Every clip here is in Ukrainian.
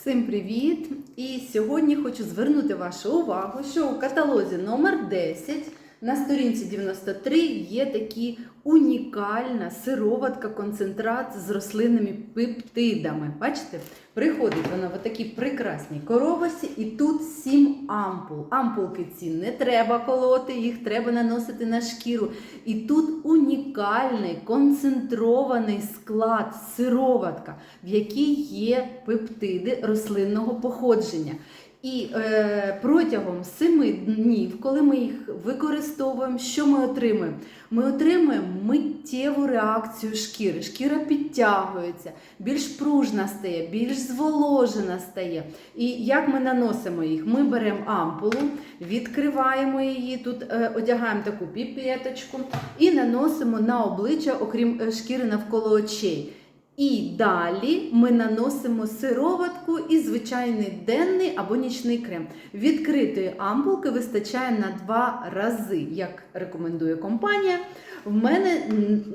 Всім привіт! І сьогодні хочу звернути вашу увагу, що у каталозі номер 10 на сторінці 93 є такі унікальна сироватка концентрат з рослинними пептидами. Бачите? Приходить вона в такій прекрасній коробочці, і тут 7 ампул. Ампулки ці не треба колоти, їх треба наносити на шкіру. І тут унікальний концентрований склад сироватка, в якій є пептиди рослинного походження. І е, протягом 7 днів, коли ми їх використовуємо, що ми отримуємо? Ми отримуємо миттєву реакцію шкіри. Шкіра підтягується, більш пружна стає, більш зволожена стає. І як ми наносимо їх? Ми беремо ампулу, відкриваємо її, тут е, одягаємо таку піпеточку і наносимо на обличчя, окрім е, шкіри навколо очей. І далі ми наносимо сироватку і звичайний денний або нічний крем. Відкритої ампулки вистачає на два рази, як рекомендує компанія. В мене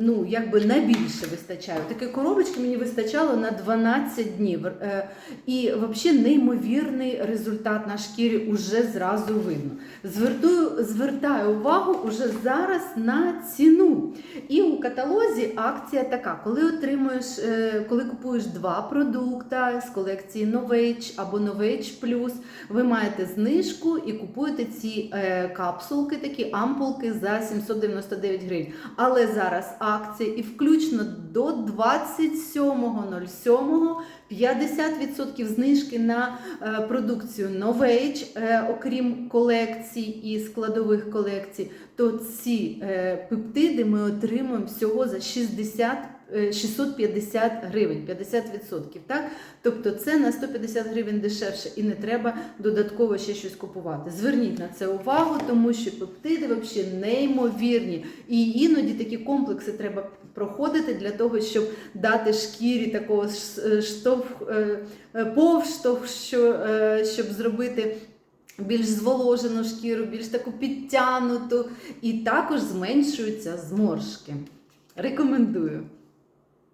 ну, якби найбільше вистачає. Такі коробочки мені вистачало на 12 днів. Е, І взагалі неймовірний результат на шкірі уже зразу видно. Звертую, звертаю увагу уже зараз на ціну. І у каталозі акція така: коли отримуєш, е, коли купуєш два продукти з колекції Novage або Novage Plus, ви маєте знижку і купуєте ці е, капсулки, такі ампулки за 799 гривень. Але зараз акція і включно до 27.07 50% знижки на е, продукцію Novage, е, окрім колекцій і складових колекцій, то ці е, пептиди ми отримуємо всього за 60 е, 650 гривень, 50%. Так? Тобто це на 150 гривень дешевше і не треба додатково ще щось купувати. Зверніть на це увагу, тому що пептиди взагалі неймовірні. І іноді такі комплекси треба проходити для того, щоб дати шкірі такого штовх, е, е, повштовх, що, е, щоб зробити. Більш зволожену шкіру, більш таку підтянуту, і також зменшуються зморшки. Рекомендую.